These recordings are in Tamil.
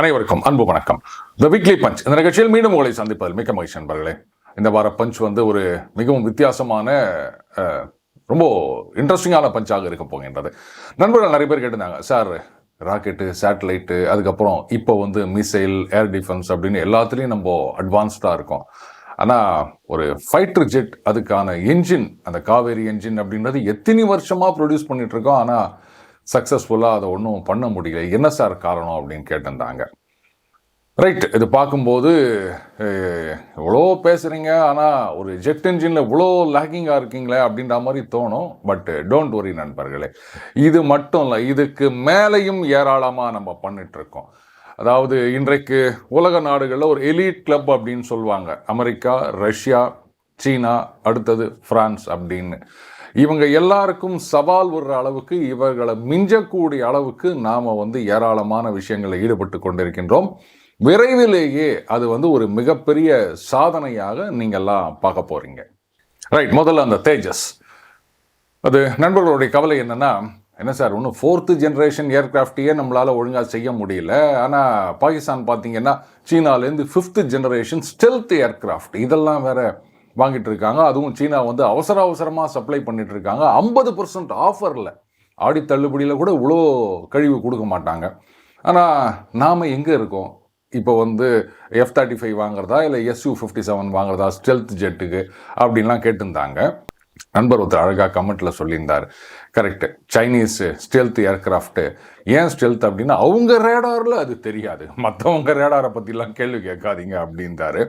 அனைவருக்கும் அன்பு வணக்கம். த வீக்லி பஞ்ச் இந்த நிகழ்ச்சியில் மீண்டும் உங்களை சந்திப்பதில் மிக்க மகிழ்ச்சி நண்பர்களே. இந்த வார பஞ்ச் வந்து ஒரு மிகவும் வித்தியாசமான ரொம்ப இன்ட்ரெஸ்டிங்கான பஞ்சாக இருக்க போகின்றது. நண்பர்கள் நிறைய பேர் கேட்டிருந்தாங்க சார் ராக்கெட்டு சேட்டலைட்டு அதுக்கப்புறம் இப்போ வந்து மிசைல் ஏர் டிஃபென்ஸ் அப்படின்னு எல்லாத்துலேயும் நம்ம அட்வான்ஸ்டாக இருக்கோம். ஆனால் ஒரு ஃபைட்டர் ஜெட் அதுக்கான என்ஜின் அந்த காவேரி என்ஜின் அப்படின்றது எத்தனை வருஷமாக ப்ரொடியூஸ் பண்ணிகிட்ருக்கோம் இருக்கோம். ஆனால் சக்ஸஸ்ஃபுல்லாக அதை ஒன்றும் பண்ண முடியல. என்ன சார் காரணம் அப்படின்னு கேட்டிருந்தாங்க. ரைட் இது பார்க்கும்போது இவ்வளோ பேசுகிறீங்க ஆனால் ஒரு ஜெட் என்ஜினில் இவ்வளோ லேக்கிங்காக இருக்கீங்களே அப்படின்ற மாதிரி தோணும். பட் டோன்ட் வரி நண்பர்களே இது மட்டும் இல்லை இதுக்கு மேலேயும் ஏராளமாக நம்ம பண்ணிகிட்ருக்கோம் அதாவது இன்றைக்கு உலக நாடுகளில் ஒரு எலீட் கிளப் அப்படின்னு சொல்லுவாங்க. அமெரிக்கா ரஷ்யா சீனா அடுத்தது ஃப்ரான்ஸ் அப்படின்னு. இவங்க எல்லாருக்கும் சவால் விடுற அளவுக்கு இவர்களை மிஞ்சக்கூடிய அளவுக்கு நாம் வந்து ஏராளமான விஷயங்களில் ஈடுபட்டு கொண்டிருக்கின்றோம். விரைவிலேயே அது வந்து ஒரு மிகப்பெரிய சாதனையாக நீங்கள்லாம் பார்க்க போறீங்க. ரைட் முதல்ல அந்த தேஜஸ். அது நண்பர்களுடைய கவலை என்னன்னா என்ன சார் ஒன்று ஃபோர்த்து ஜென்ரேஷன் ஏர்க்ராஃப்டையே நம்மளால் ஒழுங்காக செய்ய முடியல. ஆனால் பாகிஸ்தான் பார்த்தீங்கன்னா சீனாலேருந்து ஃபிஃப்த்து ஜென்ரேஷன் ஸ்டெல்த் ஏர்க்ராஃப்ட் இதெல்லாம் வேறு வாங்கிட்டு இருக்காங்க அதுவும் சீனா வந்து அவசர அவசரமாக சப்ளை பண்ணிட்டு இருக்காங்க ஐம்பது பர்சன்ட் ஆஃபரில் ஆடி தள்ளுபடியில் கூட இவ்வளோ கழிவு கொடுக்க மாட்டாங்க. ஆனால் நாம் எங்கே இருக்கோம்? இப்போ வந்து எஃப் தேர்ட்டி ஃபைவ் வாங்குறதா? இல்லை எஸ்யூ ஃபிஃப்டி செவன் வாங்குறதா? ஸ்டெல்த் ஜெட்டுக்கு அப்படின்லாம் கேட்டிருந்தாங்க. நண்பர் ஒருத்தர் அழகாக கமெண்ட்டில் சொல்லியிருந்தார். கரெக்டு சைனீஸு ஸ்டெல்த் ஏர்க்ராஃப்ட்டு ஏன் ஸ்டெல்த் அப்படின்னா அவங்க ரேடாரில் அது தெரியாது. மற்றவங்க ரேடாரை பற்றிலாம் கேள்வி கேட்காதீங்க அப்படின்றாரு.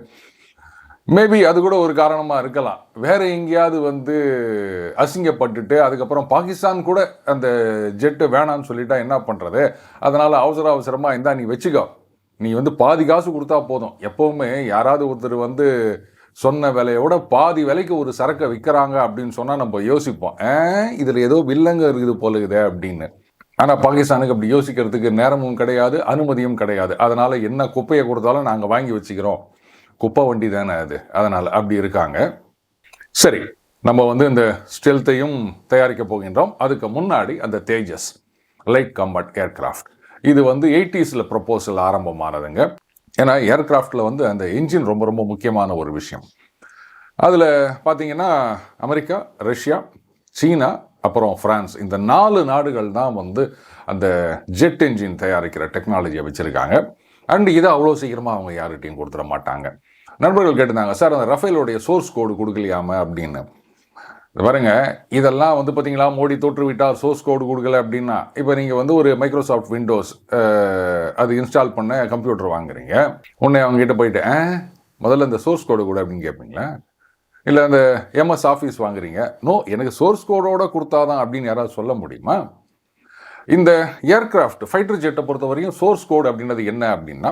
மேபி அது கூட ஒரு காரணமாக இருக்கலாம். வேற எங்கேயாவது வந்து அசிங்கப்பட்டுட்டு அதுக்கப்புறம் பாகிஸ்தான் கூட அந்த ஜெட்டு வேணான்னு சொல்லிட்டா என்ன பண்ணுறது அதனால் அவசர அவசரமாக இந்தா நீ வச்சுக்கோ. நீ வந்து பாதி காசு கொடுத்தா போதும். எப்போவுமே யாராவது ஒருத்தர் வந்து சொன்ன விலையோட பாதி விலைக்கு ஒரு சரக்கை விற்கிறாங்க அப்படின்னு சொன்னால் நம்ம யோசிப்போம். இதில் ஏதோ வில்லங்க இருக்குது போல அப்படின்னு. ஆனால் பாகிஸ்தானுக்கு அப்படி யோசிக்கிறதுக்கு நேரமும் கிடையாது அனுமதியும் கிடையாது. அதனால் என்ன குப்பையை கொடுத்தாலும் நாங்கள் வாங்கி வச்சுக்கிறோம். குப்பை வண்டி தானே அது? அதனால் அப்படி இருக்காங்க. சரி நம்ம வந்து இந்த ஸ்டெல்த்தையும் தயாரிக்க போகின்றோம். அதுக்கு முன்னாடி அந்த தேஜஸ் லைட் கம்பட் ஏர்கிராஃப்ட் இது வந்து எயிட்டிஸில் ப்ரப்போசல் ஆரம்பமானதுங்க. ஏன்னா ஏர்கிராஃப்டில் வந்து அந்த இன்ஜின் ரொம்ப ரொம்ப முக்கியமான ஒரு விஷயம். அதில் பார்த்தீங்கன்னா அமெரிக்கா ரஷ்யா சீனா அப்புறம் ஃப்ரான்ஸ் இந்த நாலு நாடுகள் தான் வந்து அந்த ஜெட் என்ஜின் தயாரிக்கிற டெக்னாலஜியை வச்சுருக்காங்க. அண்ட் இதை அவ்வளோ சீக்கிரமாக அவங்க யார்கிட்டையும் கொடுத்துட மாட்டாங்க. நண்பர்கள் கேட்டிருந்தாங்க சார் அந்த ரஃபேலோடைய சோர்ஸ் கோடு கொடுக்கலையாம? அப்படின்னு. பாருங்க இதெல்லாம் வந்து பார்த்தீங்களா மோடி தோற்றுவிட்டார் சோர்ஸ் கோடு கொடுக்கல அப்படின்னா இப்போ நீங்கள் வந்து ஒரு மைக்ரோசாஃப்ட் விண்டோஸ் அது இன்ஸ்டால் பண்ண கம்ப்யூட்டர் வாங்குறீங்க. உடனே அவங்ககிட்ட போயிட்டு "ஆ, முதல்ல இந்த சோர்ஸ் கோடு கூட அப்படின்னு கேட்பீங்களா இல்லை அந்த எம்எஸ் ஆஃபீஸ் வாங்குறீங்க. நோ எனக்கு சோர்ஸ் கோடோட கொடுத்தாதான் அப்படின்னு யாராவது சொல்ல முடியுமா? இந்த ஏர்கிராஃப்ட் ஃபைட்டர் ஜெட்டை பொறுத்த வரையும் சோர்ஸ் கோடு அப்படின்றது என்ன அப்படின்னா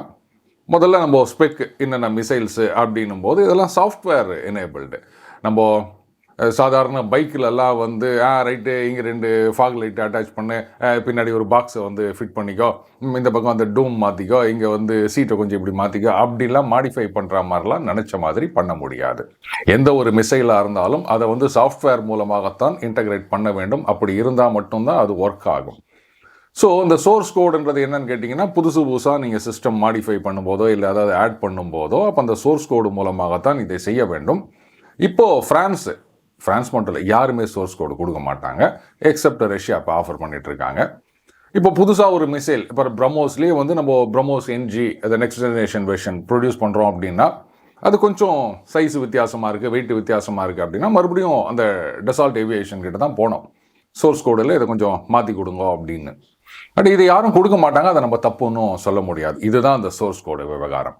முதல்ல நம்ம ஸ்பெக் என்னென்ன மிசைல்ஸு அப்படின்னும் போது இதெல்லாம் சாஃப்ட்வேர் எனேபிள்டு நம்ம சாதாரண பைக்கிலலாம் வந்து ஆ ரைட்டு இங்கே ரெண்டு ஃபாக் லைட் அட்டாச் பண்ணு. பின்னாடி ஒரு பாக்ஸை வந்து ஃபிட் பண்ணிக்கோ. இந்த பக்கம் அந்த டூம் மாற்றிக்கோ இங்கே வந்து சீட்டை கொஞ்சம் இப்படி மாற்றிக்கோ அப்படிலாம் மாடிஃபை பண்ணுற மாதிரிலாம் நினச்ச மாதிரி பண்ண முடியாது. எந்த ஒரு மிசைலாக இருந்தாலும் அதை வந்து சாஃப்ட்வேர் மூலமாகத்தான் இன்டகிரேட் பண்ண வேண்டும். அப்படி இருந்தால் மட்டும்தான் அது ஒர்க் ஆகும். ஸோ இந்த சோர்ஸ் கோடுன்றது என்னன்னு கேட்டிங்கன்னா புதுசு புதுசாக நீங்கள் சிஸ்டம் மாடிஃபை பண்ணும்போதோ இல்லை அதாவது ஆட் பண்ணும்போதோ அப்போ அந்த சோர்ஸ் கோடு மூலமாகத்தான் இதை செய்ய வேண்டும். இப்போது ஃப்ரான்ஸு ஃப்ரான்ஸ் மட்டும் இல்லை யாருமே சோர்ஸ் கோடு கொடுக்க மாட்டாங்க. எக்ஸப்ட் ரஷ்யா இப்போ ஆஃபர் பண்ணிட்டு இருக்காங்க. இப்போ புதுசாக ஒரு மிசைல் இப்போ பிரம்மோஸ்லேயே வந்து நம்ம பிரம்மோஸ் என்ஜி அந்த நெக்ஸ்ட் ஜெனரேஷன் வெர்ஷன் ப்ரொடியூஸ் பண்ணுறோம் அப்படின்னா அது கொஞ்சம் சைஸ் வித்தியாசமாக இருக்குது வெயிட் வித்தியாசமாக இருக்குது அப்படின்னா மறுபடியும் அந்த டெசால்ட் ஏவியேஷன் கிட்ட தான் போனோம். சோர்ஸ் கோடில் இதை கொஞ்சம் மாற்றி கொடுங்க அப்படின்னு. பட் இதை யாரும் கொடுக்க மாட்டாங்க அதை நம்ம தப்புன்னு சொல்ல முடியாது. இதுதான் அந்த சோர்ஸ் கோடு விவகாரம்.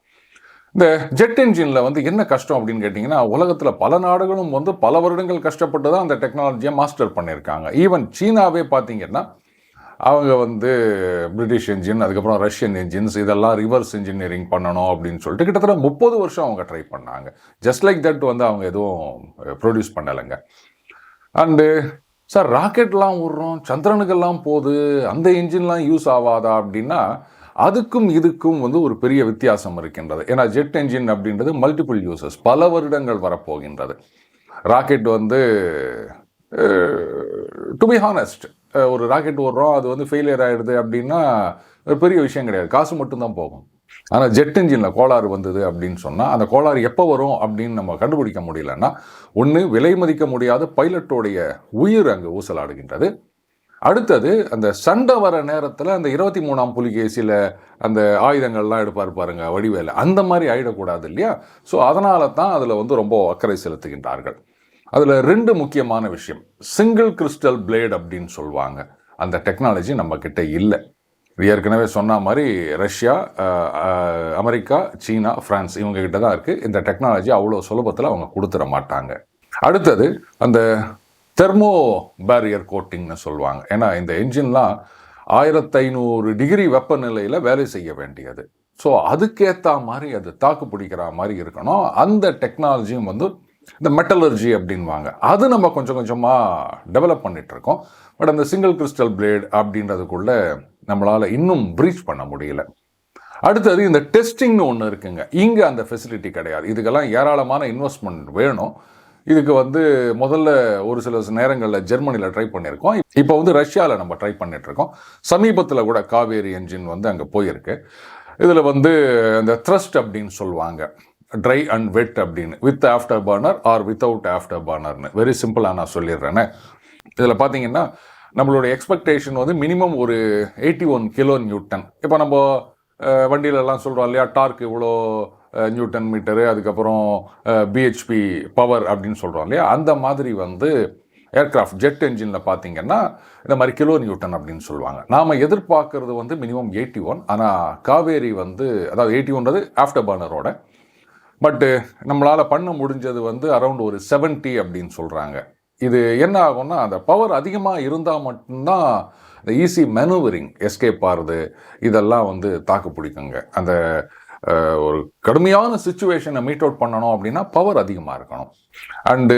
இந்த ஜெட் என்ஜினில் வந்து என்ன கஷ்டம் அப்படின்னு கேட்டிங்கன்னா உலகத்தில் பல நாடுகளும் வந்து பல வருடங்கள் கஷ்டப்பட்டு தான் அந்த டெக்னாலஜியை மாஸ்டர் பண்ணியிருக்காங்க. ஈவன் சீனாவே பார்த்தீங்கன்னா அவங்க வந்து பிரிட்டிஷ் என்ஜின் அதுக்கப்புறம் ரஷ்யன் என்ஜின்ஸ் இதெல்லாம் ரிவர்ஸ் இன்ஜினியரிங் பண்ணணும் அப்படின்னு சொல்லிட்டு கிட்டத்தட்ட முப்பது வருஷம் அவங்க ட்ரை பண்ணாங்க. ஜஸ்ட் லைக் தட் வந்து அவங்க எதுவும் ப்ரொடியூஸ் பண்ணலைங்க. அண்டு சார் ராக்கெட்லாம் விடுறோம் சந்திரனுக்கெல்லாம் போகுது அந்த இன்ஜின்லாம் யூஸ் ஆகாதா அப்படின்னா அதுக்கும் இதுக்கும் வந்து ஒரு பெரிய வித்தியாசம் இருக்கின்றது. ஏன்னா ஜெட் என்ஜின் அப்படின்றது மல்டிபிள் யூசஸ் பல வருடங்கள் வரப்போகின்றது. ராக்கெட் வந்து டு பி ஹானஸ்ட் ஒரு ராக்கெட் ஓடுறோம் அது வந்து ஃபெயிலியர் ஆகிடுது அப்படின்னா ஒரு பெரிய விஷயம் கிடையாது. காசு மட்டும்தான் போகும். ஆனால் ஜெட் இன்ஜினில் கோளாறு வந்தது அப்படின்னு சொன்னால் அந்த கோளாறு எப்போ வரும் அப்படின்னு நம்ம கண்டுபிடிக்க முடியலன்னா ஒன்று விலை மதிக்க முடியாத பைலட்டோடைய உயிர் அங்கே ஊசலாடுகின்றது. அடுத்தது அந்த சண்டை வர நேரத்தில் அந்த இருபத்தி மூணாம் புலிகேசியில் அந்த ஆயுதங்கள்லாம் எடுப்பார் பாருங்க வடிவேல. அந்த மாதிரி ஆயிடக்கூடாது இல்லையா? ஸோ அதனால தான் அதில் வந்து ரொம்ப அக்கறை செலுத்துகின்றார்கள். அதில் ரெண்டு முக்கியமான விஷயம். சிங்கிள் கிறிஸ்டல் பிளேட் அப்படின்னு சொல்லுவாங்க. அந்த டெக்னாலஜி நம்மக்கிட்ட இல்லை. இது ஏற்கனவே சொன்ன மாதிரி ரஷ்யா அமெரிக்கா சீனா பிரான்ஸ் இவங்க கிட்ட தான் இருக்குது இந்த டெக்னாலஜி அவ்வளோ சுலபத்தில் அவங்க கொடுத்துட மாட்டாங்க. அடுத்தது அந்த தெர்மோ பேரியர் கோட்டிங்னு சொல்லுவாங்க. ஏன்னா இந்த என்ஜின்லாம் ஆயிரத்தி ஐநூறு டிகிரி வெப்பநிலையில் வேலை செய்ய வேண்டியது. ஸோ அதுக்கேற்ற மாதிரி அது தாக்கு பிடிக்கிற மாதிரி இருக்கணும். அந்த டெக்னாலஜியும் வந்து இந்த மெட்டலர்ஜி அப்படின்வாங்க அது நம்ம கொஞ்சம் கொஞ்சமாக டெவலப் பண்ணிட்டு இருக்கோம் பட் அந்த சிங்கிள் கிறிஸ்டல் பிளேட் அப்படின்றதுக்குள்ள நம்மளால் இன்னும் ப்ரீச் பண்ண முடியல. அடுத்தது இந்த டெஸ்டிங்னு ஒன்று இருக்குங்க. இங்கே அந்த ஃபெசிலிட்டி கிடையாது. இதுக்கெல்லாம் ஏராளமான இன்வெஸ்ட்மெண்ட் வேணும். இதுக்கு வந்து முதல்ல ஒரு சில நேரங்களில் ஜெர்மனியில் ட்ரை பண்ணியிருக்கோம். இப்போ வந்து ரஷ்யாவில் நம்ம ட்ரை பண்ணிட்டு இருக்கோம் சமீபத்தில் கூட காவேரி என்ஜின் வந்து அங்கே போயிருக்கு. இதில் வந்து இந்த த்ரஸ்ட் அப்படின்னு சொல்லுவாங்க. ட்ரை அண்ட் வெட் அப்படின்னு. With after burner or without after burner very சிம்பிளாக நான் சொல்லிடுறேனே. இதில் பார்த்தீங்கன்னா நம்மளோட எக்ஸ்பெக்டேஷன் வந்து மினிமம் ஒரு எயிட்டி ஒன் கிலோ நியூட்டன் இப்போ நம்ம வண்டியிலலாம் சொல்கிறோம் இல்லையா டார்க் இவ்வளோ நியூட்டன் மீட்டரு அதுக்கப்புறம் பிஹெச்பி பவர் அப்படின்னு சொல்கிறோம் இல்லையா அந்த மாதிரி வந்து ஏர்க்ராஃப்ட் ஜெட் என்ஜினில் பார்த்தீங்கன்னா இந்த மாதிரி கிலோ நியூட்டன் அப்படின்னு சொல்லுவாங்க. நாம் எதிர்பார்க்கறது வந்து மினிமம் எயிட்டி ஒன் ஆனால் காவேரி வந்து அதாவது எயிட்டி ஒன்றது ஆஃப்டர் பர்னரோட பட்டு நம்மளால் பண்ண முடிஞ்சது வந்து அரௌண்ட் ஒரு 70 அப்படின்னு சொல்கிறாங்க இது என்ன ஆகும்னா அந்த பவர் அதிகமாக இருந்தால் மட்டும்தான் இந்த ஈஸி மெனுவரிங் எஸ்கேப் ஆகுது இதெல்லாம் வந்து தாக்கு பிடிக்குங்க. அந்த ஒரு கடுமையான சுச்சுவேஷனை மீட் அவுட் பண்ணணும் அப்படின்னா பவர் அதிகமாக இருக்கணும். And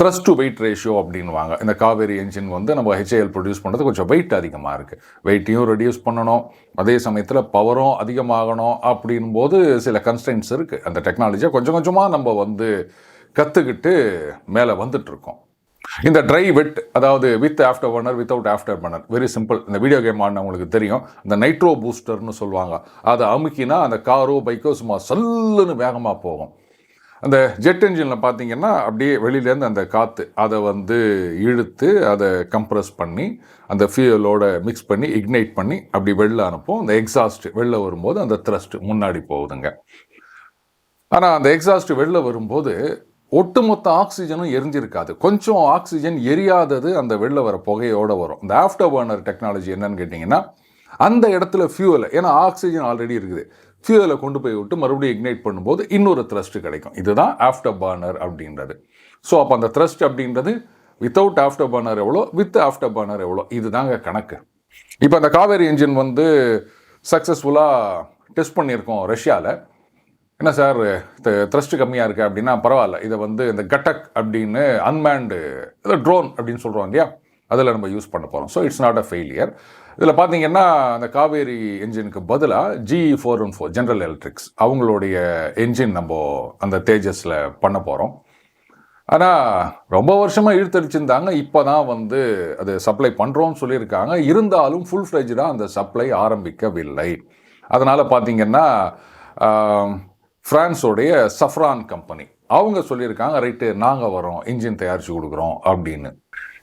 thrust to weight ratio அப்படின்வாங்க இந்த காவேரி என்ஜின் வந்து நம்ம ஹெச்ஏஎல் ப்ரொடியூஸ் பண்ணுறது கொஞ்சம் வெயிட் அதிகமாக இருக்குது வெயிட்டையும் ரெடியூஸ் பண்ணணும். அதே சமயத்தில் பவரும் அதிகமாகணும் அப்படின் போது சில கன்ஸ்டன்ஸ் இருக்குது அந்த டெக்னாலஜியை கொஞ்சம் கொஞ்சமாக நம்ம வந்து கற்றுக்கிட்டு மேலே வந்துட்டுருக்கோம். இந்த ட்ரை வெட் அதாவது with after burner without after burner very simple இந்த வீடியோ கேம் ஆடினவங்களுக்கு தெரியும். இந்த நைட்ரோ பூஸ்டர்னு சொல்லுவாங்க. அதை அமுக்கினா அந்த காரோ பைக்கோ சும்மா சல்லுன்னு வேகமாக போகும். அந்த ஜெட் என்ஜினில் பார்த்தீங்கன்னா அப்படியே வெளியிலேருந்து அந்த காற்று அதை வந்து இழுத்து அதை கம்ப்ரஸ் பண்ணி அந்த ஃபியூலோட மிக்ஸ் பண்ணி இக்னைட் பண்ணி அப்படி வெளில அனுப்போம். அந்த எக்ஸாஸ்ட் வெளில வரும்போது அந்த த்ரஸ்ட் முன்னாடி போகுதுங்க. ஆனால் அந்த எக்ஸாஸ்ட் வெளில வரும்போது ஒட்டுமொத்த ஆக்சிஜனும் எரிஞ்சிருக்காது. கொஞ்சம் ஆக்சிஜன் எரியாதது அந்த வெளில வர புகையோட வரும். இந்த ஆஃப்டர் பர்னர் டெக்னாலஜி என்னன்னு கேட்டிங்கன்னா அந்த இடத்துல ஃபியூவல் ஏன்னா ஆக்சிஜன் ஆல்ரெடி இருக்குது. ஃபியூவலை கொண்டு போய் விட்டு மறுபடியும் இக்னைட் பண்ணும்போது இன்னொரு த்ரஸ்ட் கிடைக்கும். இதுதான் ஆஃப்டர் பர்னர் அப்படின்றது. ஸோ அப்போ அந்த த்ரஸ்ட் அப்படின்றது வித்தவுட் ஆஃப்டர் பர்னர் எவ்வளோ? வித் ஆஃப்டர் பர்னர் எவ்வளோ? இதுதாங்க கணக்கு. இப்போ அந்த காவேரி இன்ஜின் வந்து சக்ஸஸ்ஃபுல்லாக டெஸ்ட் பண்ணியிருக்கோம் ரஷ்யாவில் என்ன சார் த்ரஸ்ட் கம்மியாக இருக்குது அப்படின்னா பரவாயில்ல. இதை வந்து இந்த கட்டக் அப்படின்னு அன்மேண்டு இதை ட்ரோன் அப்படின்னு சொல்கிறோம் இல்லையா? அதில் நம்ம யூஸ் பண்ண போகிறோம் so it's not a failure இதில் பார்த்தீங்கன்னா அந்த காவேரி என்ஜினுக்கு பதிலாக G four one four General Electrics அவங்களுடைய என்ஜின் நம்ம அந்த தேஜஸில் பண்ண போகிறோம். ஆனால் ரொம்ப வருஷமாக இழுத்தடிச்சிருந்தாங்க. இப்போ தான் வந்து அது சப்ளை பண்ணுறோம்னு சொல்லியிருக்காங்க. இருந்தாலும் ஃபுல் ஃப்ளெஜ்டாக அந்த சப்ளை ஆரம்பிக்கவில்லை. அதனால் பார்த்தீங்கன்னா ஃப்ரான்ஸோடைய சஃப்ரான் கம்பெனி அவங்க சொல்லியிருக்காங்க ரைட்டு நாங்கள் வரோம் இன்ஜின் தயாரித்து கொடுக்குறோம் அப்படின்னு.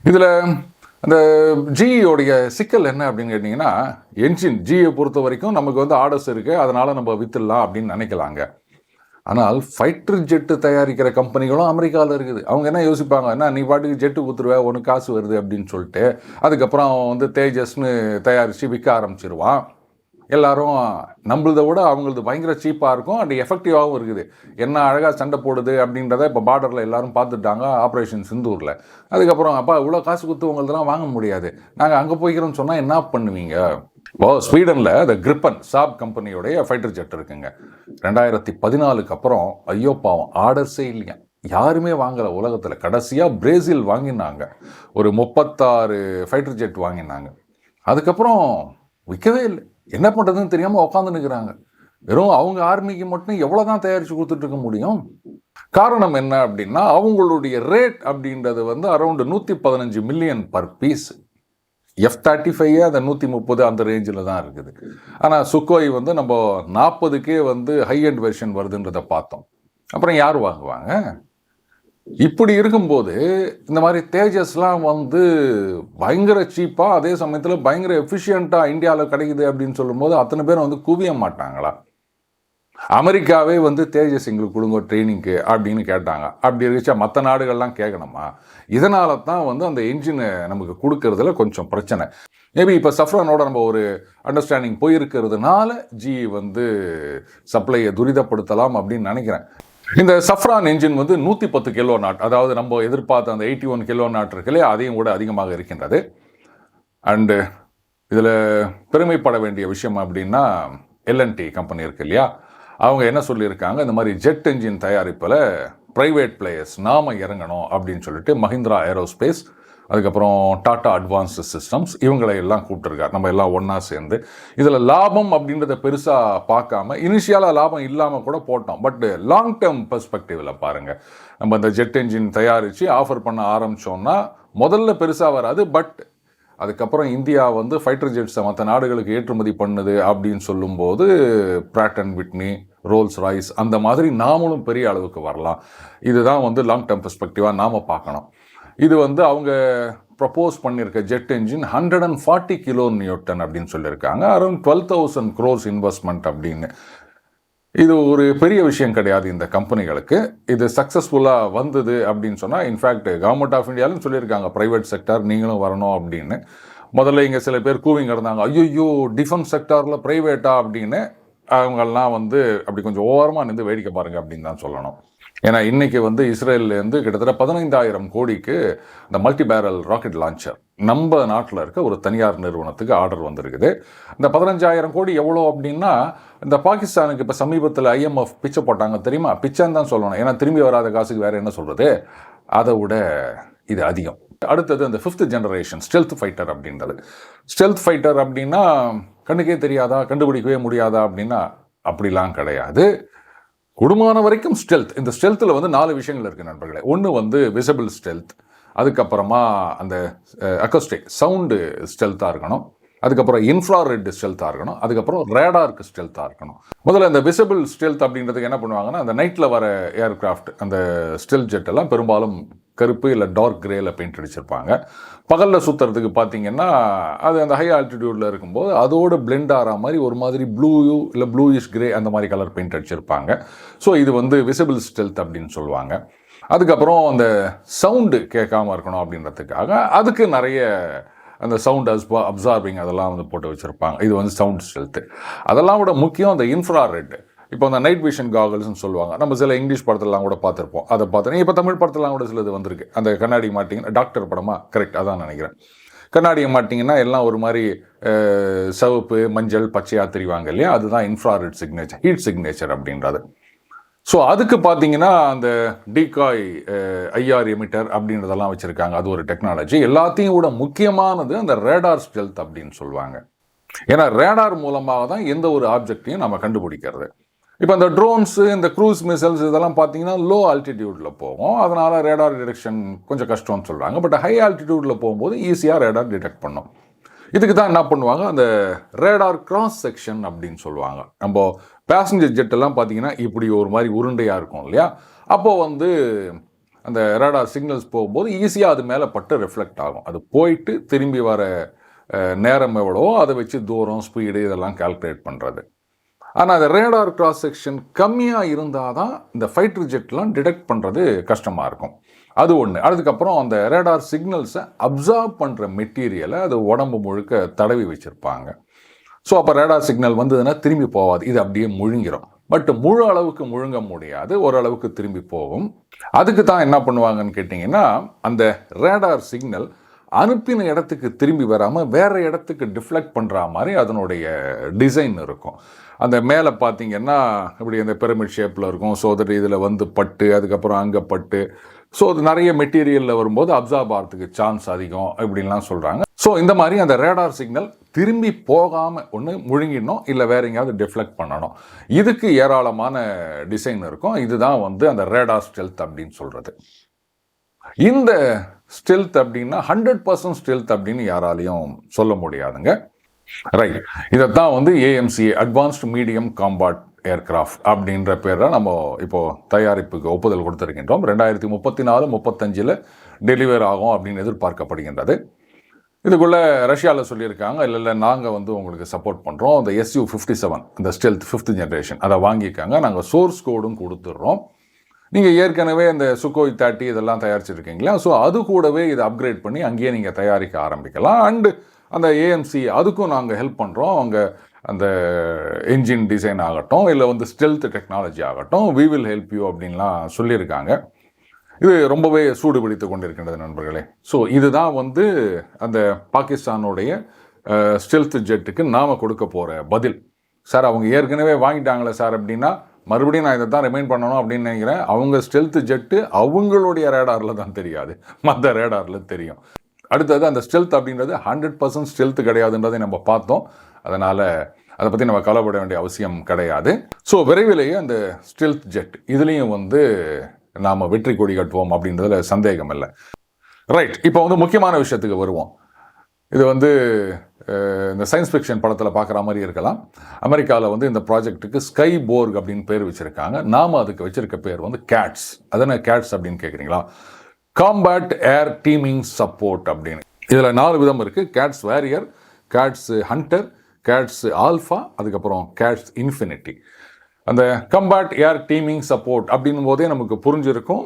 இதில் அந்த ஜியோடைய சிக்கல் என்ன அப்படின்னு கேட்டிங்கன்னா என்ஜின் ஜியை பொறுத்த வரைக்கும் நமக்கு வந்து ஆர்டர்ஸ் இருக்குது அதனால் நம்ம வித்துடலாம் அப்படின்னு நினைக்கலாங்க. ஆனால் ஃபைட்டர் ஜெட்டு தயாரிக்கிற கம்பெனிகளும் அமெரிக்காவில் இருக்குது. அவங்க என்ன யோசிப்பாங்க? என்ன நீ பாட்டுக்கு ஜெட்டு குத்துருவ உனக்கு காசு வருது அப்படின்னு சொல்லிட்டு அதுக்கப்புறம் அவன் வந்து தேஜஸ்னு தயாரித்து விற்க ஆரம்பிச்சிருவான். எல்லாரும் நம்மளதை விட அவங்களது பயங்கர சீப்பாக இருக்கும் அண்ட் எஃபெக்டிவாகவும் இருக்குது. என்ன அழகாக சண்டை போடுது அப்படின்றத இப்போ பார்டரில் எல்லாரும் பார்த்துட்டாங்க ஆப்ரேஷன் சிந்தூரில். அதுக்கப்புறம் அப்பா இவ்வளோ காசு கொடுத்து உங்களதெல்லாம் வாங்க முடியாது. நாங்கள் அங்கே போய்க்கிறோம்னு சொன்னால் என்ன பண்ணுவீங்க? இப்போ ஸ்வீடனில் த கிரிப்பன் சாப் கம்பெனியோடைய ஃபைட்டர் ஜெட் இருக்குங்க. ரெண்டாயிரத்தி பதினாலுக்கு அப்புறம் ஐயோ பாவம் ஆர்டர்ஸே இல்லையா யாருமே வாங்கலை உலகத்தில். கடைசியாக பிரேசில் வாங்கினாங்க. ஒரு முப்பத்தாறு ஃபைட்டர் ஜெட் வாங்கினாங்க. அதுக்கப்புறம் விற்கவே இல்லை. என்ன பண்ணுறதுன்னு தெரியாமல் உட்காந்து நிற்கிறாங்க வெறும் அவங்க ஆர்மிக்கு மட்டும் எவ்வளோ தான் தயாரித்து கொடுத்துட்டு இருக்க முடியும்? காரணம் என்ன அப்படின்னா அவங்களுடைய ரேட் அப்படின்றது வந்து அரௌண்டு நூற்றி பதினஞ்சு million per piece F thirty five அந்த நூற்றி முப்பது அந்த ரேஞ்சில் தான் இருக்குது. ஆனால் சுக்கோய் வந்து நம்ம நாற்பதுக்கே வந்து ஹை அண்ட் வெர்ஷன் வருதுன்றதை பார்த்தோம். அப்புறம் யார் வாங்குவாங்க? இப்படி இருக்கும்போது இந்த மாதிரி தேஜஸ்லாம் வந்து பயங்கர சீப்பாக அதே சமயத்தில் பயங்கர எஃபிஷியண்ட்டாக இந்தியாவில் கிடைக்குது அப்படின்னு சொல்லும்போது அத்தனை பேர் வந்து குவிய மாட்டாங்களா? அமெரிக்காவே வந்து தேஜஸ் எங்களுக்கு கொடுங்க ட்ரைனிங்க்கு அப்படின்னு கேட்டாங்க. அப்படி இருந்துச்சா மற்ற நாடுகள்லாம் கேட்கணுமா இதனால தான் வந்து அந்த என்ஜினை நமக்கு கொடுக்கறதுல கொஞ்சம் பிரச்சனை. மேபி இப்போ சஃப்ரானோட நம்ம ஒரு அண்டர்ஸ்டாண்டிங் போயிருக்கிறதுனால ஜி வந்து சப்ளையை துரிதப்படுத்தலாம் அப்படின்னு நினைக்கிறேன். இந்த சஃப்ரான் என்ஜின் வந்து நூற்றி பத்து கிலோ நாட் அதாவது நம்ம எதிர்பார்த்த அந்த எயிட்டி ஒன் கிலோ நாட் இருக்குல்லே அதையும் கூட அதிகமாக இருக்கின்றது. அண்டு இதில் பெருமைப்பட வேண்டிய விஷயம் அப்படின்னா எல்என்டி கம்பெனி இருக்கு இல்லையா? அவங்க என்ன சொல்லியிருக்காங்க? இந்த மாதிரி ஜெட் என்ஜின் தயாரிப்பில் ப்ரைவேட் பிளேயர்ஸ் நாம இறங்கணும் அப்படின்னு சொல்லிட்டு மஹிந்திரா ஏரோஸ்பேஸ் அதுக்கப்புறம் டாடா அட்வான்ஸ்டு சிஸ்டம்ஸ் இவங்களை எல்லாம் கூப்பிட்டுருக்காரு. நம்ம எல்லாம் ஒன்றா சேர்ந்து. இதில் லாபம் அப்படின்றத பெருசாக பார்க்காம இனிஷியலாக லாபம் இல்லாமல் கூட போட்டோம். பட் லாங் டேர்ம் பெர்ஸ்பெக்டிவில் பாருங்கள் நம்ம இந்த ஜெட் என்ஜின் தயாரித்து ஆஃபர் பண்ண ஆரம்பித்தோம்னா முதல்ல பெருசாக வராது. பட் அதுக்கப்புறம் இந்தியா வந்து ஃபைட்டர் ஜெட்ஸை மற்ற நாடுகளுக்கு ஏற்றுமதி பண்ணுது அப்படின்னு சொல்லும்போது Pratt and Whitney Rolls Royce அந்த மாதிரி நாமளும் பெரிய அளவுக்கு வரலாம். இதுதான் வந்து லாங் டேர்ம் பெர்ஸ்பெக்டிவாக நாம் பார்க்கணும். இது வந்து அவங்க ப்ரப்போஸ் பண்ணியிருக்க jet engine hundred and forty kilo newton அப்படின்னு சொல்லியிருக்காங்க. Around twelve thousand crores investment அப்படின்னு. இது ஒரு பெரிய விஷயம் கிடையாது இந்த கம்பெனிகளுக்கு. இது சக்ஸஸ்ஃபுல்லாக வந்தது அப்படின்னு சொன்னால் இன்ஃபேக்ட் கவர்மெண்ட் ஆஃப் இந்தியாலும் சொல்லியிருக்காங்க ப்ரைவேட் செக்டார் நீங்களும் வரணும் அப்படின்னு. முதல்ல இங்கே சில பேர் கூவிங் இருந்தாங்க ஐயோ டிஃபென்ஸ் செக்டாரில் ப்ரைவேட்டா அப்படின்னு. அவங்கெல்லாம் வந்து அப்படி கொஞ்சம் ஓரமாக நின்று வேடிக்கை பாருங்கள் அப்படின்னு தான் சொல்லணும். ஏன்னா இன்னைக்கு வந்து இஸ்ரேல்லேருந்து கிட்டத்தட்ட பதினைந்தாயிரம் கோடிக்கு இந்த மல்டி பேரல் ராக்கெட் லான்ச்சர் நம்ம நாட்டில் இருக்க ஒரு தனியார் நிறுவனத்துக்கு ஆர்டர் வந்திருக்குது. இந்த பதினஞ்சாயிரம் கோடி எவ்வளோ அப்படின்னா இந்த பாகிஸ்தானுக்கு இப்போ சமீபத்தில் ஐஎம்எஃப் பிச்சை போட்டாங்க தெரியுமா? பிச்சைன்னு தான் சொல்லணும். ஏன்னா திரும்பி வராத காசுக்கு வேறு என்ன சொல்கிறது அதை விட இது அதிகம். அடுத்தது அந்த ஃபிஃப்த் ஜெனரேஷன் ஸ்டெல்த் ஃபைட்டர் அப்படின்றது. ஸ்டெல்த் ஃபைட்டர் அப்படின்னா கண்ணுக்கே தெரியாதா? கண்டுபிடிக்கவே முடியாதா? அப்படின்னா அப்படிலாம் கிடையாது. குடும்பமான வரைக்கும் ஸ்டெல்த் இந்த ஸ்டெல்த்தில் வந்து நாலு விஷயங்கள் இருக்குது நண்பர்களே. ஒன்று வந்து விசிபிள் ஸ்டெல்த் அதுக்கப்புறமா அந்த அக்கோஸ்டிக் சவுண்டு ஸ்டெல்த்தாக இருக்கணும். அதுக்கப்புறம் இன்ஃப்ராரெட் ஸ்டெல்த்தாக இருக்கணும். அதுக்கப்புறம் ரேடார்க்கு ஸ்டெல்த்தாக இருக்கணும். முதல்ல இந்த விசிபிள் ஸ்டெல்த் அப்படின்றதுக்கு என்ன பண்ணுவாங்கன்னா அந்த நைட்டில் வர ஏர்க்ராஃப்ட் அந்த ஸ்டெல் ஜெட் எல்லாம் பெரும்பாலும் கருப்பு இல்லை டார்க் கிரேயில் பெயிண்ட் அடிச்சிருப்பாங்க. பகலில் சுற்றுறதுக்கு பார்த்தீங்கன்னா அது அந்த ஹை ஆல்டிடியூடில் இருக்கும்போது அதோட பிளெண்ட் ஆகிற மாதிரி ஒரு மாதிரி ப்ளூ இல்லை ப்ளூயிஷ் கிரே அந்த மாதிரி கலர் பெயிண்ட் அடிச்சிருப்பாங்க. ஸோ இது வந்து விசிபிள் ஸ்டெல்த் அப்படின்னு சொல்லுவாங்க. அதுக்கப்புறம் அந்த சவுண்டு கேட்காம இருக்கணும் அப்படின்றதுக்காக அதுக்கு நிறைய அந்த சவுண்ட் அஸ்பா அப்சார்பிங் அதெல்லாம் வந்து போட்டு வச்சுருப்பாங்க. இது வந்து சவுண்ட் ஸ்டெல்த்து அதெல்லாம் விட முக்கியம் அந்த இன்ஃப்ரா ரெட்டு இப்போ அந்த நைட் விஷன் காகல்ஸ்னு சொல்லுவாங்க. நம்ம சில இங்கிலீஷ் படத்துலலாம் கூட பார்த்துருப்போம். அதை பார்த்தோன்னா இப்போ தமிழ் படத்துலாம் கூட சிலது வந்திருக்கு. அந்த கண்ணாடி மாட்டிங்கன்னா டாக்டர் படமாக கரெக்ட் அதான் நினைக்கிறேன். கண்ணாடியை மாட்டிங்கன்னா எல்லாம் ஒரு மாதிரி சிவப்பு மஞ்சள் பச்சையாக தெரிவாங்க இல்லையா? அதுதான் இன்ஃப்ராரெட் சிக்னேச்சர் ஹீட் சிக்னேச்சர் அப்படின்றது. ஸோ அதுக்கு பார்த்தீங்கன்னா அந்த டிகாய் ஐஆர் எமிட்டர் அப்படின்றதெல்லாம் வச்சுருக்காங்க. அது ஒரு டெக்னாலஜி எல்லாத்தையும் விட முக்கியமானது அந்த ரேடார் ஸ்டெல்த் அப்படின்னு சொல்லுவாங்க. ஏன்னா ரேடார் மூலமாக தான் எந்த ஒரு ஆப்ஜெக்டையும் நம்ம கண்டுபிடிக்கிறது. இப்போ இந்த ட்ரோன்ஸு இந்த க்ரூஸ் மிசைல்ஸ் இதெல்லாம் பார்த்தீங்கன்னா லோ ஆல்டிடியூடில் போகும். அதனால் ரேடார் டிடெக்ஷன் கொஞ்சம் கஷ்டம்னு சொல்கிறாங்க பட் ஹை ஆல்டிடியூடில் போகும்போது ஈஸியாக ரேடார் டிடெக்ட் பண்ணும். இதுக்கு தான் என்ன பண்ணுவாங்க? அந்த ரேடார் கிராஸ் செக்ஷன் அப்படின்னு சொல்லுவாங்க. நம்ம பேசஞ்சர் ஜெட்டெல்லாம் பார்த்தீங்கன்னா இப்படி ஒரு மாதிரி உருண்டையாக இருக்கும் இல்லையா? அப்போது வந்து அந்த ரேடார் சிக்னல்ஸ் போகும்போது ஈஸியாக அது மேலே பட்டு ரிஃப்ளெக்ட் ஆகும். அது போயிட்டு திரும்பி வர நேரம் எவ்வளவோ அதை வச்சு தூரம் ஸ்பீடு இதெல்லாம் கால்குலேட் பண்ணுறது ஆனால் அந்த ரேடார் கிராஸ் செக்ஷன் கம்மியாக இருந்தால் தான் இந்த ஃபைட்டர் ஜெட்லாம் டிடெக்ட் பண்ணுறது கஷ்டமாக இருக்கும். அது ஒன்று அதுக்கப்புறம் அந்த ரேடார் சிக்னல்ஸை அப்சார்ப் பண்ணுற மெட்டீரியலை அது உடம்பு முழுக்க தடவி வச்சுருப்பாங்க. ஸோ அப்போ ரேடார் சிக்னல் வந்ததுன்னா திரும்பி போகாது இது அப்படியே முழுங்கிடும் பட் முழு அளவுக்கு முழுங்க முடியாது. ஓரளவுக்கு திரும்பி போகும். அதுக்கு தான் என்ன பண்ணுவாங்கன்னு கேட்டிங்கன்னா அந்த ரேடார் சிக்னல் அனுப்பின இடத்துக்கு திரும்பி வராமல் வேறு இடத்துக்கு டிஃப்ளெக்ட் பண்ணுற மாதிரி அதனுடைய டிசைன் இருக்கும். அந்த மேலே பார்த்தீங்கன்னா இப்படி அந்த பிரமிட் ஷேப்பில் இருக்கும். ஸோ தட் இதில் வந்து பட்டு அதுக்கப்புறம் அங்கே பட்டு. ஸோ அது நிறைய மெட்டீரியலில் வரும்போது அப்சார்ப் ஆகிறதுக்கு சான்ஸ் அதிகம் இப்படின்லாம் சொல்கிறாங்க ஸோ இந்த மாதிரி அந்த ரேடார் சிக்னல் திரும்பி போகாமல் ஒன்று முழுங்கிடணும் இல்லை வேற எங்கேயாவது டிஃப்ளெக்ட் பண்ணணும். இதுக்கு ஏராளமான டிசைன் இருக்கும். இதுதான் வந்து அந்த ரேடார் ஸ்டெல்த் அப்படின்னு சொல்கிறது இந்த ஸ்டெல்த் அப்படின்னா ஹண்ட்ரட் பர்சன்ட் ஸ்டெல்த் அப்படின்னு யாராலையும் சொல்ல முடியாதுங்க. ரைட் இதைத்தான் வந்து AMC advanced medium combat aircraft அப்படின்ற பேரில் நம்ம இப்போது தயாரிப்புக்கு ஒப்புதல் கொடுத்துருக்கின்றோம். ரெண்டாயிரத்தி முப்பத்தி நாலு முப்பத்தஞ்சில் டெலிவர் ஆகும் அப்படின்னு எதிர்பார்க்கப்படுகின்றது. இதுக்குள்ளே ரஷ்யாவில் சொல்லியிருக்காங்க இல்லை இல்லை நாங்கள் வந்து உங்களுக்கு சப்போர்ட் பண்ணுறோம் அந்த எஸ்யூ ஃபிஃப்டி செவன் அந்த ஸ்டெல்த் ஃபிஃப்த் ஜென்ரேஷன் அதை வாங்கிக்காங்க. நாங்கள் சோர்ஸ் கோடும் கொடுத்துட்றோம். நீங்கள் ஏற்கனவே இந்த சுக்கோய் தேர்ட்டி இதெல்லாம் தயாரிச்சிருக்கீங்களா? ஸோ அது கூடவே இதை அப்கிரேட் பண்ணி அங்கேயே நீங்கள் தயாரிக்க ஆரம்பிக்கலாம். அண்டு அந்த ஏஎம்சி அதுக்கும் நாங்கள் ஹெல்ப் பண்ணுறோம் அவங்க அந்த என்ஜின் டிசைன் ஆகட்டும் இல்லை வந்து ஸ்டெல்த் டெக்னாலஜி ஆகட்டும் வி வில் ஹெல்ப் யூ அப்படின்லாம் சொல்லியிருக்காங்க. இது ரொம்பவே சூடு பிடித்து கொண்டிருக்கின்றது நண்பர்களே. ஸோ இதுதான் வந்து அந்த பாகிஸ்தானுடைய ஸ்டெல்த் ஜெட்டுக்கு நாம் கொடுக்க போகிற பதில். சார் அவங்க ஏற்கனவே வாங்கிட்டாங்களே சார் அப்படின்னா மறுபடியும் நான் இதை தான் ரிமைண்ட் பண்ணணும் அப்படின்னு நினைக்கிறேன். அவங்க ஸ்டெல்த் ஜெட்டு அவங்களுடைய ரேடாரில் தான் தெரியாது. மற்ற ரேடாரில் தெரியும். அடுத்தது அந்த ஸ்டெல்த் அப்படின்றது ஹண்ட்ரட் பர்சன்ட் ஸ்டெல்த் கிடையாதுன்றதை நம்ம பார்த்தோம். அதனால் அதை பற்றி நம்ம கவலைப்பட வேண்டிய அவசியம் கிடையாது. ஸோ விரைவிலேயே அந்த ஸ்டெல்த் ஜெட் இதுலேயும் வந்து நாம் வெற்றி கொடி கட்டுவோம் அப்படின்றதுல சந்தேகம் இல்லை. ரைட் இப்போ வந்து முக்கியமான விஷயத்துக்கு வருவோம். இது வந்து இந்த சயின்ஸ் ஃபிக்ஷன் படத்தில் பார்க்குற மாதிரி இருக்கலாம். அமெரிக்காவில் வந்து இந்த ப்ராஜெக்ட்டுக்கு ஸ்கை போர்க் அப்படின்னு பேர் வச்சுருக்காங்க. நாம் அதுக்கு வச்சிருக்க பேர் வந்து கேட்ஸ் அதானே கேட்ஸ் அப்படின்னு கேட்குறீங்களா காம்பேட் ஏர் டீமிங் சப்போர்ட் அப்படின்னு. இதில் நாலு விதம் இருக்குது CATS Warrior CATS Hunter CATS Alpha அதுக்கப்புறம் கேட்ஸ் இன்ஃபினிட்டி அந்த கம்பேட் ஏர் டீமிங் சப்போர்ட் அப்படின்னும் போதே நமக்கு புரிஞ்சிருக்கும்.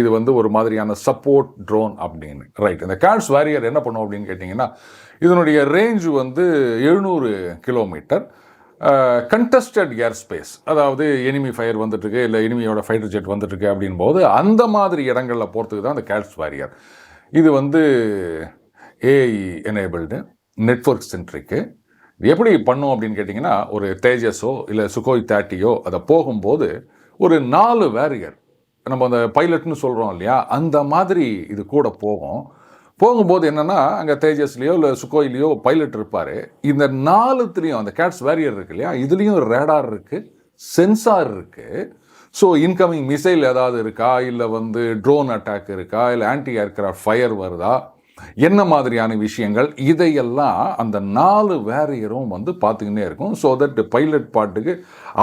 இது வந்து ஒரு மாதிரியான சப்போர்ட் ட்ரோன் அப்படின்னு. ரைட் இந்த கேட்ஸ் வேரியர் என்ன பண்ணும் அப்படின்னு கேட்டிங்கன்னா இதனுடைய ரேஞ்சு வந்து எழுநூறு கிலோமீட்டர் கண்டஸ்டட் ஏர் ஸ்பேஸ் அதாவது எனிமி ஃபயர் வந்துட்டுருக்கு இல்லை எனிமியோட ஃபைட்டர் ஜெட் வந்துட்டுருக்கு அப்படின் போது அந்த மாதிரி இடங்களில் போகிறதுக்கு தான் அந்த கேட்ஸ் வேரியர் இது வந்து ஏஐ எனேபிள்டு நெட்வொர்க் சென்ட்ரிக்கு எப்படி பண்ணும் அப்படின்னு கேட்டிங்கன்னா ஒரு தேஜஸோ இல்லை சுகோய் தேர்ட்டியோ அதை போகும்போது ஒரு நாலு வேரியர் நம்ம அந்த பைலட்னு சொல்கிறோம் இல்லையா அந்த மாதிரி இது கூட போகும். போகும்போது என்னென்னா அங்கே தேஜஸ்லேயோ இல்லை சுக்கோயிலையோ பைலட் இருப்பார். இந்த நாலுத்துலேயும் அந்த கேட்ஸ் வேரியர் இருக்கு இல்லையா இதுலேயும் ரேடார் இருக்குது சென்சார் இருக்குது ஸோ இன்கமிங் மிசைல் ஏதாவது இருக்கா? இல்லை வந்து ட்ரோன் அட்டாக் இருக்கா? இல்லை ஆன்டி ஏர்கிராஃப்ட் ஃபயர் வருதா? என்ன மாதிரியான விஷயங்கள்? இதையெல்லாம் அந்த நாலு வேரியரும் வந்து பார்த்துக்கிட்டே இருக்கும். ஸோ தட் பைலட் பாட்டுக்கு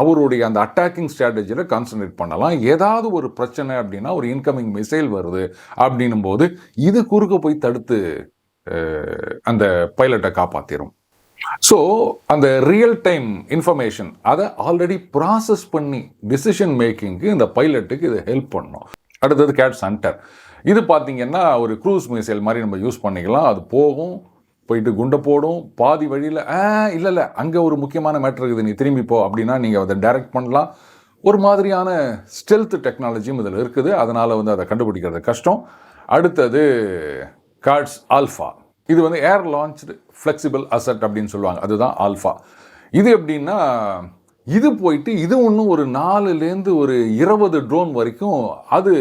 அவருடைய அந்த அட்டாக்கிங் ஸ்ட்ராட்டஜியில் கான்சன்ட்ரேட் பண்ணலாம். ஏதாவது ஒரு பிரச்சனை அப்படின்னா ஒரு இன்கமிங் மிசைல் வருது அப்படின்னும் போது இது குறுக்க போய் தடுத்து அந்த பைலட்டை காப்பாற்றிடும் ஸோ அந்த ரியல் டைம் இன்ஃபர்மேஷன் அதை ஆல்ரெடி ப்ராசஸ் பண்ணி டிசிஷன் மேக்கிங்க்கு இந்த பைலட்டுக்கு இதை ஹெல்ப் பண்ணும். அடுத்தது கேட் சென்டர் இது பார்த்தீங்கன்னா ஒரு க்ரூஸ் மிசைல் மாதிரி நம்ம யூஸ் பண்ணிக்கலாம். அது போகும் போயிட்டு குண்டை போடும் பாதி வழியில் ஆ இல்லை இல்லை அங்கே ஒரு முக்கியமான மேட்ரு இருக்குது நீ திரும்பி போ அப்படின்னா நீங்கள் அதை டைரக்ட் பண்ணலாம். ஒரு மாதிரியான ஸ்டெல்த் டெக்னாலஜியும் இதில் இருக்குது. அதனால் வந்து அதை கண்டுபிடிக்கிறது கஷ்டம். அடுத்தது கார்ட்ஸ் ஆல்ஃபா இது வந்து ஏர் லான்ச்டு ஃப்ளெக்சிபிள் அசட் அப்படின்னு சொல்லுவாங்க. அதுதான் ஆல்ஃபா இது எப்படின்னா இது போயிட்டு இது ஒன்றும் ஒரு நாலுலேருந்து ஒரு இருபது ட்ரோன் வரைக்கும் அது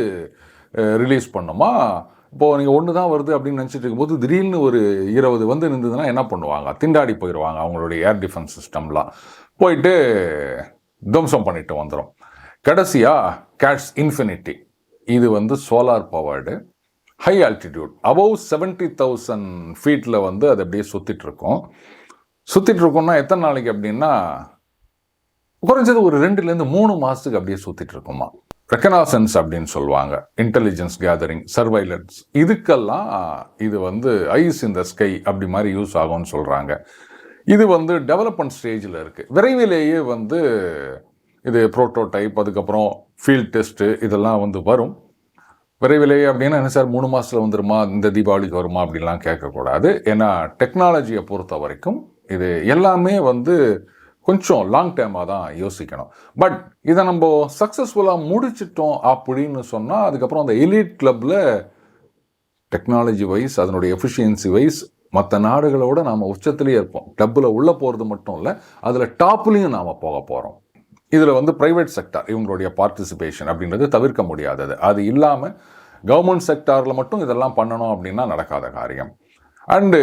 ரிலீஸ் பண்ணுமா? இப்போது நீங்கள் ஒன்று தான் வருது அப்படின்னு நினச்சிட்டு இருக்கும்போது திடீர்னு ஒரு இருபது வந்து நின்றுதுன்னா என்ன பண்ணுவாங்க? திண்டாடி போயிடுவாங்க அவங்களுடைய ஏர் டிஃபென்ஸ் சிஸ்டம்லாம் போயிட்டு துவம்சம் பண்ணிட்டு வந்துடும் கடைசியாக கேட்ஸ் இன்ஃபினிட்டி இது வந்து solar powered high altitude above seventy thousand ஃபீட்டில் வந்து அது அப்படியே சுற்றிட்டுருக்கோம் சுற்றிட்டுருக்கோம்னா எத்தனை நாளைக்கு அப்படின்னா குறைஞ்சது ஒரு ரெண்டுலேருந்து மூணு மாதத்துக்கு அப்படியே சுற்றிட்டு இருக்குமா? ரெக்கனாசன்ஸ் அப்படின்னு சொல்லுவாங்க. இன்டெலிஜென்ஸ் கேதரிங் சர்வைலன்ஸ் இதுக்கெல்லாம் இது வந்து ஐஸ் இந்த ஸ்கை அப்படி மாதிரி யூஸ் ஆகும்னு சொல்கிறாங்க இது வந்து டெவலப்மெண்ட் ஸ்டேஜில் இருக்குது விரைவிலேயே வந்து இது ப்ரோட்டோடைப் அதுக்கப்புறம் ஃபீல்ட் டெஸ்ட்டு இதெல்லாம் வந்து வரும். விரைவிலேயே அப்படின்னா என்ன சார் மூணு மாதத்தில் வந்துருமா? இந்த தீபாவளிக்கு வருமா? அப்படின்லாம் கேட்கக்கூடாது. ஏன்னா டெக்னாலஜியை பொறுத்த வரைக்கும் இது எல்லாமே வந்து கொஞ்சம் லாங் டேர்மாக தான் யோசிக்கணும். பட் இதை நம்ம சக்ஸஸ்ஃபுல்லாக முடிச்சிட்டோம் அப்படின்னு சொன்னால் அதுக்கப்புறம் அந்த எலிட் கிளப்பில் டெக்னாலஜி வைஸ் அதனுடைய எஃபிஷியன்சி வைஸ் மற்ற நாடுகளோட நாம் உச்சத்துலேயே இருப்போம். கிளப்பில் உள்ளே போகிறது மட்டும் இல்லை அதில் டாப்லேயும் நாம் போக போகிறோம் இதில் வந்து ப்ரைவேட் செக்டார் இவங்களுடைய பார்ட்டிசிபேஷன் அப்படின்றது தவிர்க்க முடியாதது. அது இல்லாமல் கவர்மெண்ட் செக்டாரில் மட்டும் இதெல்லாம் பண்ணணும் அப்படின்னா நடக்காத காரியம். அண்டு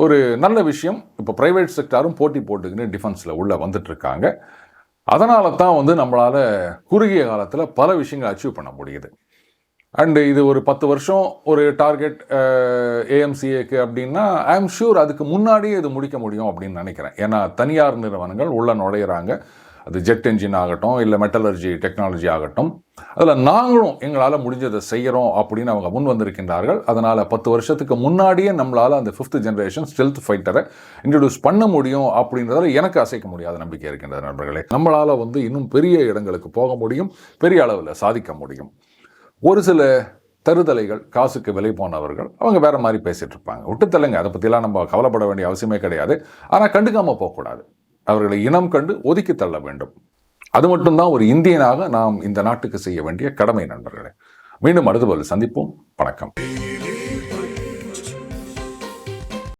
ஒரு நல்ல விஷயம். இப்போ ப்ரைவேட் செக்டாரும் போட்டி போட்டுக்கின்னு டிஃபென்ஸில் உள்ளே வந்துட்டுருக்காங்க. அதனால தான் வந்து நம்மளால் குறுகிய காலத்தில் பல விஷயங்கள் அச்சீவ் பண்ண முடியுது. அண்டு இது ஒரு பத்து வருஷம் ஒரு டார்கெட் ஏஎம்சிஏக்கு அப்படின்னா ஐ எம் ஷூர் அதுக்கு முன்னாடியே இது முடிக்க முடியும் அப்படின்னு நினைக்கிறேன். ஏன்னா தனியார் நிறுவனங்கள் உள்ளே நுழையிறாங்க. அது ஜெட் என்ஜின் ஆகட்டும் இல்லை மெட்டலர்ஜி டெக்னாலஜி ஆகட்டும் அதில் நாங்களும் எங்களால் முடிஞ்சதை செய்கிறோம் அப்படின்னு அவங்க முன் வந்திருக்கின்றார்கள். அதனால் பத்து வருஷத்துக்கு முன்னாடியே நம்மளால் அந்த ஃபிஃப்த் ஜென்ரேஷன் ஸ்டெல்த் ஃபைட்டரை இன்ட்ரடியூஸ் பண்ண முடியும் அப்படின்றதால எனக்கு அசைக்க முடியாத நம்பிக்கை இருக்கின்றது நண்பர்களே. நம்மளால் வந்து இன்னும் பெரிய இடங்களுக்கு போக முடியும் பெரிய அளவில் சாதிக்க முடியும். ஒரு சில தருதலைகள் காசுக்கு விலை போனவர்கள் அவங்க வேறு மாதிரி பேசிகிட்ருப்பாங்க இருப்பாங்க. விட்டுத்தலைங்க அதை பற்றிலாம் நம்ம கவலைப்பட வேண்டிய அவசியமே கிடையாது. ஆனால் கண்டுக்காமல் போகக்கூடாது. அவர்களை இனம் கண்டு ஒதுக்கி தள்ள வேண்டும். அது மட்டும்தான் ஒரு இந்தியனாக நாம் இந்த நாட்டுக்கு செய்ய வேண்டிய கடமை நண்பர்களே. மீண்டும் அடுத்த சந்திப்போம். வணக்கம்.